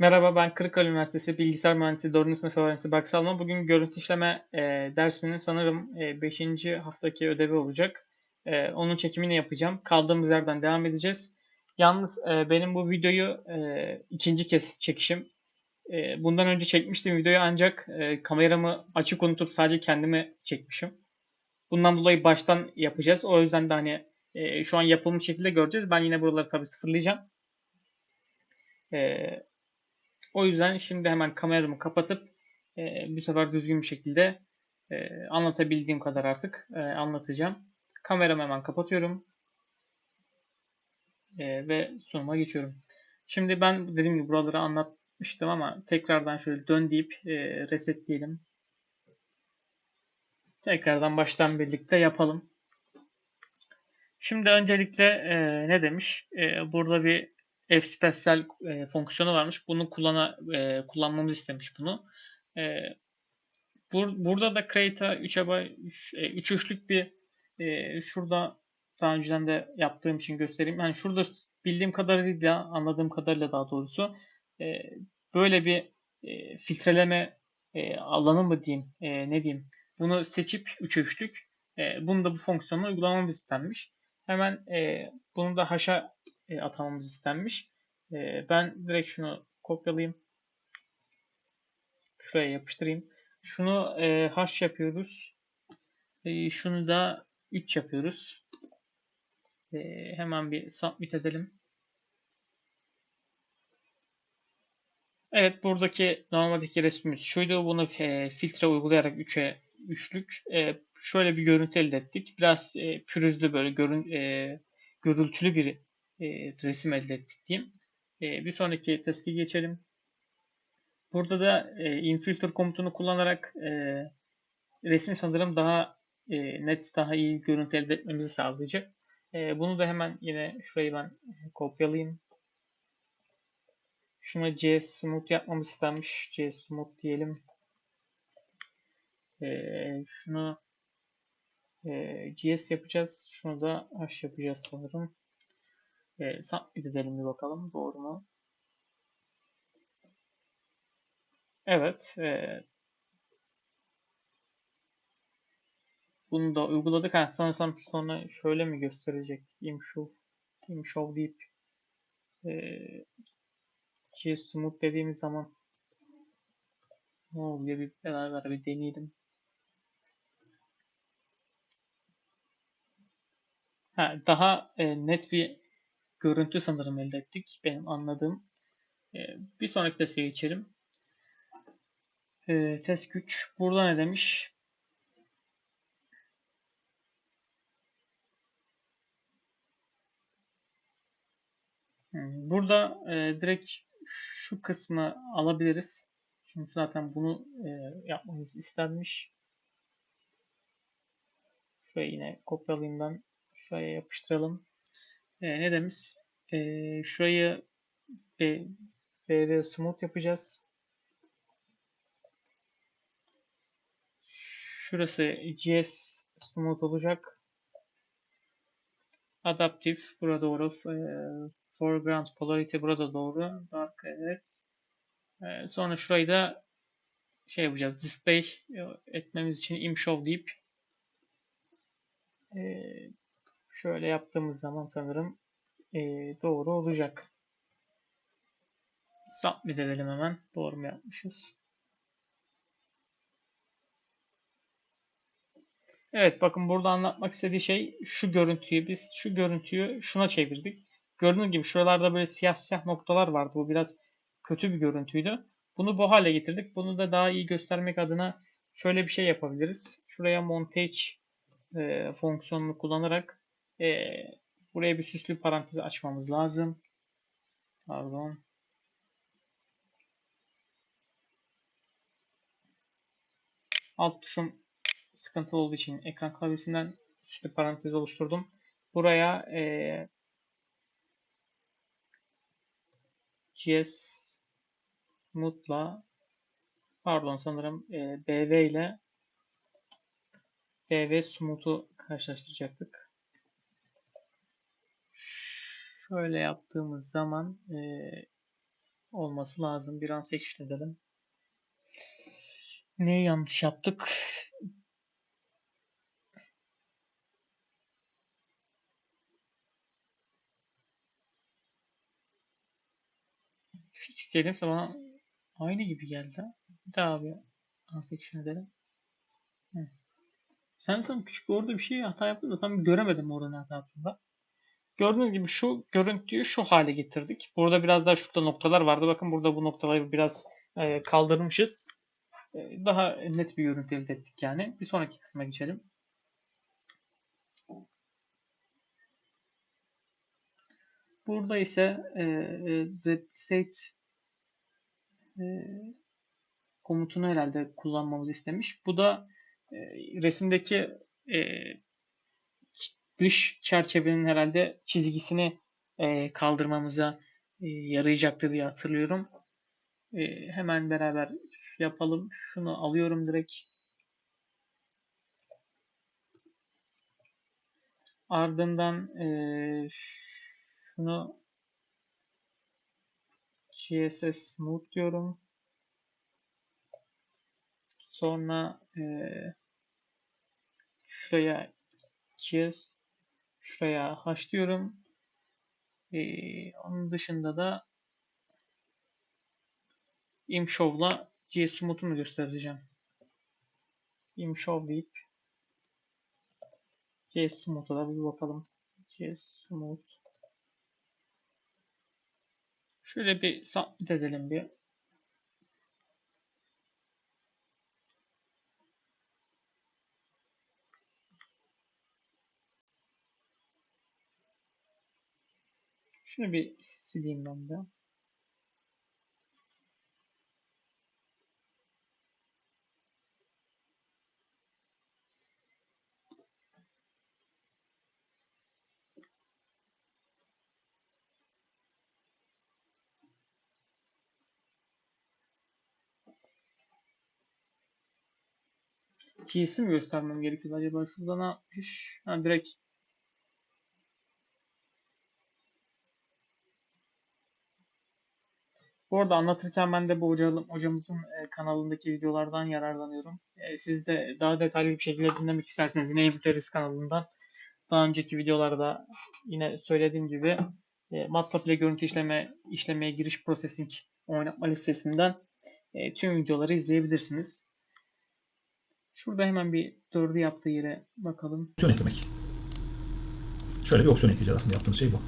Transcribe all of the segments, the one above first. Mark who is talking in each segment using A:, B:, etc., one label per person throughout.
A: Merhaba, ben Kırıkkale Üniversitesi Bilgisayar Mühendisliği 4. sınıf öğrencisi Berk Salma. Bugün görüntü işleme e, dersinin sanırım 5. haftaki ödevi olacak. E, onun çekimini yapacağım. Kaldığımız yerden devam edeceğiz. Yalnız e, benim bu videoyu e, ikinci kez çekişim. E, bundan önce çekmiştim videoyu ancak e, kameramı açık unutup sadece kendimi çekmişim. Bundan dolayı baştan yapacağız. O yüzden de hani e, şu an yapılmış şekilde göreceğiz. Ben yine buraları tabii sıfırlayacağım. E, o yüzden şimdi hemen kameramı kapatıp e, bu sefer düzgün bir şekilde e, anlatabildiğim kadar artık e, anlatacağım. Kameramı hemen kapatıyorum. E, ve sunuma geçiyorum. Şimdi ben dediğim gibi buraları anlatmıştım ama tekrardan şöyle dön deyip e, resetleyelim. Tekrardan baştan birlikte yapalım. Şimdi öncelikle e, ne demiş? E, burada bir fspecial e, fonksiyonu varmış. Bunu kullana, e, kullanmamızı istemiş bunu. E, bur, burada da create'a 3'e 3, 3 üçlük bir e, şurada daha önceden de yaptığım için göstereyim. Yani şurada bildiğim kadarıyla, anladığım kadarıyla daha doğrusu e, böyle bir e, filtreleme e, alanı mı diyeyim, e, ne diyeyim. Bunu seçip 3 üçlük. E, bunu da bu fonksiyonu uygulamamız istenmiş. Hemen e, bunu da haşa e, atamamız istenmiş. E, ben direkt şunu kopyalayayım. Şuraya yapıştırayım. Şunu e, hash yapıyoruz. E, şunu da 3 yapıyoruz. E, hemen bir submit edelim. Evet buradaki normaldeki resmimiz şuydu. Bunu e, filtre uygulayarak 3'e üçlük e, şöyle bir görüntü elde ettik. Biraz e, pürüzlü böyle görün, e, görültülü bir e, resim elde ettik diyeyim. E, bir sonraki testi geçelim. Burada da e, infilter komutunu kullanarak e, resmi sanırım daha e, net, daha iyi görüntü elde etmemizi sağlayacak. E, bunu da hemen yine şurayı ben kopyalayayım. Şuna JS Smooth yapmamız istenmiş. JS Smooth diyelim. E, şunu e, GS yapacağız. Şunu da H yapacağız sanırım. E, submit edelim bir bakalım. Doğru mu? Evet. E, bunu da uyguladık. Ha, sanırsam sonra şöyle mi gösterecek? Imshow, imshow deyip e, smooth dediğimiz zaman ne oluyor? Bir beraber bir deneyelim. Ha, daha e, net bir görüntü sanırım elde ettik. Benim anladığım. E, bir sonraki teste geçelim. E, test güç. Burada ne demiş? Hmm, burada e, direkt şu kısmı alabiliriz. Çünkü zaten bunu e, yapmamız istenmiş. Şöyle yine kopyalayayım ben. Şuraya yapıştıralım. E, ne demiş? E, şurayı B, BV smooth yapacağız. Şurası GS smooth olacak. Adaptif burada doğru. E, foreground polarity burada doğru. Dark evet. E, sonra şurayı da şey yapacağız. Display etmemiz için imshow deyip e, şöyle yaptığımız zaman sanırım e, doğru olacak. Submit edelim hemen. Doğru mu yapmışız? Evet bakın burada anlatmak istediği şey şu görüntüyü biz şu görüntüyü şuna çevirdik. Gördüğünüz gibi şuralarda böyle siyah siyah noktalar vardı. Bu biraz kötü bir görüntüydü. Bunu bu hale getirdik. Bunu da daha iyi göstermek adına şöyle bir şey yapabiliriz. Şuraya montage e, fonksiyonunu kullanarak e, buraya bir süslü parantez açmamız lazım. Pardon. Alt tuşum sıkıntılı olduğu için ekran klavyesinden süslü parantez oluşturdum. Buraya e, GS Smooth'la pardon sanırım e, BV ile BV Smooth'u karşılaştıracaktık. Şöyle yaptığımız zaman e, olması lazım. Bir an edelim. Neyi yanlış yaptık? Fix diyelim bana aynı gibi geldi. Bir daha bir unsection edelim. Hı. Sen sen küçük orada bir şey hata yaptın da tam göremedim orada ne hata yaptığında. Gördüğünüz gibi şu görüntüyü şu hale getirdik. Burada biraz daha şurada noktalar vardı. Bakın burada bu noktaları biraz e, kaldırmışız. E, daha net bir görüntü elde ettik yani. Bir sonraki kısma geçelim. Burada ise e, e, replicate e, komutunu herhalde kullanmamızı istemiş. Bu da e, resimdeki e, dış çerçevenin herhalde çizgisini e, kaldırmamıza e, yarayacaktır diye hatırlıyorum. E, hemen beraber yapalım. Şunu alıyorum direkt. Ardından e, şunu CSS Smooth diyorum. Sonra e, şuraya GS şuraya H diyorum. E, onun dışında da imshow'la GS Smooth'unu göstereceğim. imshow deyip GS Smooth'a da bir bakalım. GS Smooth Şöyle bir submit edelim bir. Şunu bir sileyim ben de. Keys'i mi göstermem gerekiyor acaba? Şurada ne yapmış? Ha, direkt Bu arada anlatırken ben de bu hocam, hocamızın e, kanalındaki videolardan yararlanıyorum. E, siz de daha detaylı bir şekilde dinlemek isterseniz yine Emüteris kanalından daha önceki videolarda yine söylediğim gibi e, MATLAB ile görüntü işleme işlemeye giriş processing oynatma listesinden tüm videoları izleyebilirsiniz. Şurada hemen bir dördü yaptığı yere bakalım.
B: Opsiyon eklemek. Şöyle bir opsiyon ekleyeceğiz aslında yaptığımız şey bu.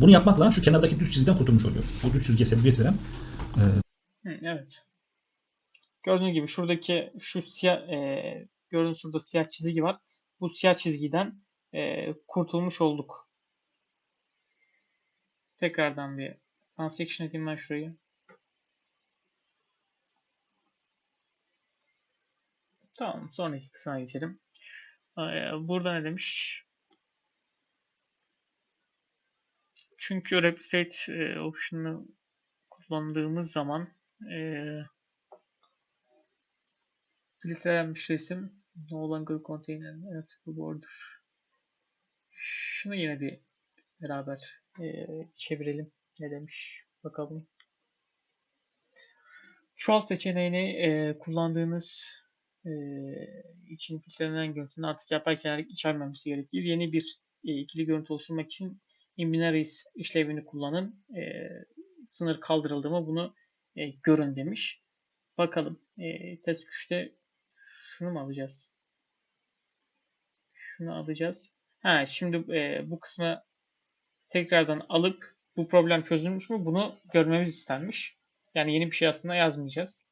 B: Bunu yapmakla şu kenardaki düz çizgiden kurtulmuş oluyoruz. Bu düz çizgiye sebebiyet veren e,
A: evet. Gördüğünüz gibi şuradaki şu siyah e, gördüğünüz şurada siyah çizgi var. Bu siyah çizgiden e, kurtulmuş olduk. Tekrardan bir transaction edeyim ben şurayı. Tamam. Sonraki kısma geçelim. E, burada ne demiş? Çünkü replicate e, option'ı kullandığımız zaman e, filtrelenmiş resim no longer contain an editable border. Şunu yine bir beraber e, çevirelim. Ne demiş? Bakalım. Çoğalt seçeneğini e, kullandığınız e, için filtrelenen görüntünün artık yapay kenarlık içermemesi gerekir. Yeni bir e, ikili görüntü oluşturmak için imbinaries işlevini kullanın. E, sınır kaldırıldı mı bunu e, görün demiş. Bakalım. E, test güçte şunu mu alacağız? Şunu alacağız. Ha, şimdi e, bu kısmı tekrardan alıp bu problem çözülmüş mü bunu görmemiz istenmiş. Yani yeni bir şey aslında yazmayacağız.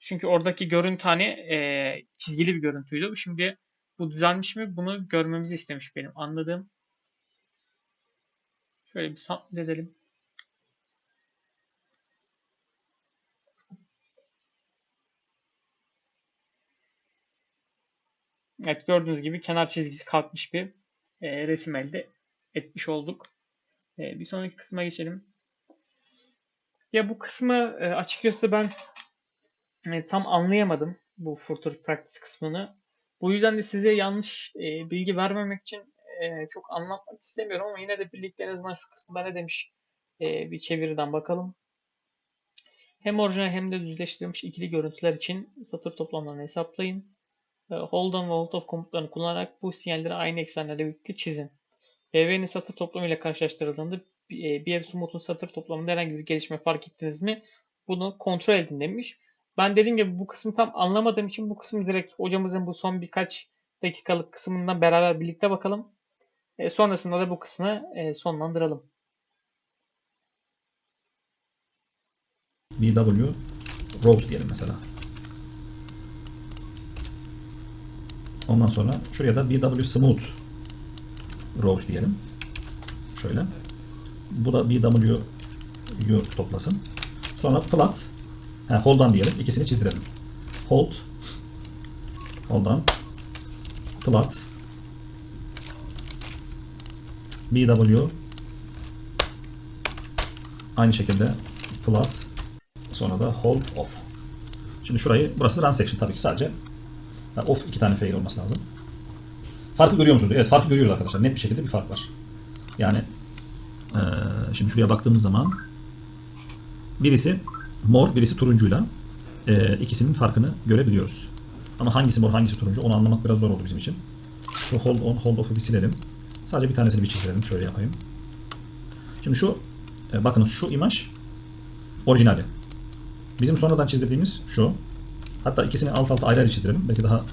A: Çünkü oradaki görüntü hani e, çizgili bir görüntüydü. Şimdi bu düzelmiş mi? Bunu görmemizi istemiş benim anladığım. Şöyle bir submit edelim. Evet gördüğünüz gibi kenar çizgisi kalkmış bir e, resim elde etmiş olduk. E, bir sonraki kısma geçelim. Ya bu kısmı e, açıkçası ben e, tam anlayamadım bu Future Practice kısmını. Bu yüzden de size yanlış e, bilgi vermemek için e, çok anlatmak istemiyorum ama yine de birlikte en azından şu kısımda ne demiş e, bir çeviriden bakalım. Hem orijinal hem de düzleştirilmiş ikili görüntüler için satır toplamlarını hesaplayın. E, hold on ve hold off komutlarını kullanarak bu sinyalleri aynı eksenlerde birlikte çizin. BV'nin satır toplamı ile karşılaştırıldığında e, bir sumutun satır toplamında herhangi bir gelişme fark ettiniz mi? Bunu kontrol edin demiş. Ben dediğim gibi bu kısmı tam anlamadığım için bu kısmı direkt hocamızın bu son birkaç dakikalık kısmından beraber birlikte bakalım. E, sonrasında da bu kısmı e, sonlandıralım.
B: BW Rose diyelim mesela. Ondan sonra şuraya da BW Smooth Rose diyelim. Şöyle. Bu da BW'yu toplasın. Sonra plat he, hold'dan diyelim. İkisini çizdirelim. Hold hold on plat BW aynı şekilde plat sonra da hold off. Şimdi şurayı burası run section tabii ki sadece ha, off iki tane fail olması lazım. Farkı görüyor musunuz? Evet farkı görüyoruz arkadaşlar. Net bir şekilde bir fark var. Yani eee, şimdi şuraya baktığımız zaman birisi mor, birisi turuncuyla eee, ikisinin farkını görebiliyoruz. Ama hangisi mor, hangisi turuncu onu anlamak biraz zor oldu bizim için. Şu hold on, hold off'u bir silelim. Sadece bir tanesini bir çizelim. Şöyle yapayım. Şimdi şu e, bakınız şu imaj orijinali. Bizim sonradan çizdirdiğimiz şu. Hatta ikisini alt alta ayrı ayrı çizdirelim. Belki daha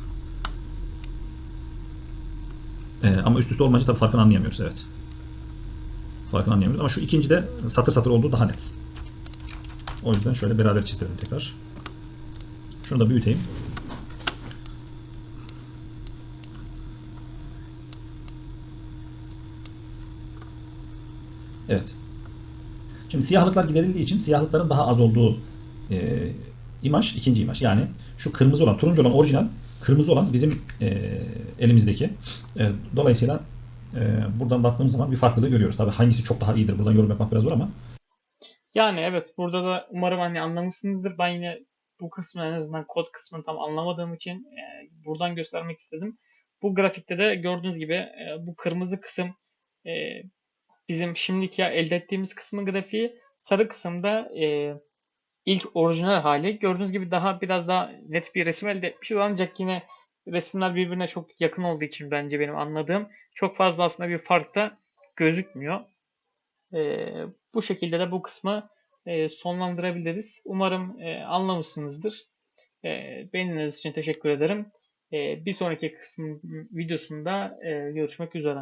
B: Ee, ama üst üste olmayınca tabii farkını anlayamıyoruz. Evet. Farkını anlayamıyoruz. Ama şu ikinci de satır satır olduğu daha net. O yüzden şöyle beraber çizdirelim tekrar. Şunu da büyüteyim. Evet. Şimdi siyahlıklar giderildiği için siyahlıkların daha az olduğu e, imaj ikinci imaj. Yani şu kırmızı olan, turuncu olan orijinal, kırmızı olan bizim e, elimizdeki. E, dolayısıyla e, buradan baktığımız zaman bir farklılığı görüyoruz. Tabii hangisi çok daha iyidir buradan yorum yapmak biraz zor ama
A: Yani evet burada da umarım hani anlamışsınızdır. Ben yine bu kısmı en azından kod kısmını tam anlamadığım için e, buradan göstermek istedim. Bu grafikte de gördüğünüz gibi e, bu kırmızı kısım e, bizim şimdiki elde ettiğimiz kısmın grafiği. Sarı kısımda e, ilk orijinal hali. Gördüğünüz gibi daha biraz daha net bir resim elde etmişiz ancak yine resimler birbirine çok yakın olduğu için bence benim anladığım çok fazla aslında bir fark da gözükmüyor. Ee, bu şekilde de bu kısmı e, sonlandırabiliriz. Umarım e, anlamışsınızdır. E, beğendiğiniz için teşekkür ederim. E, bir sonraki kısmın videosunda e, görüşmek üzere.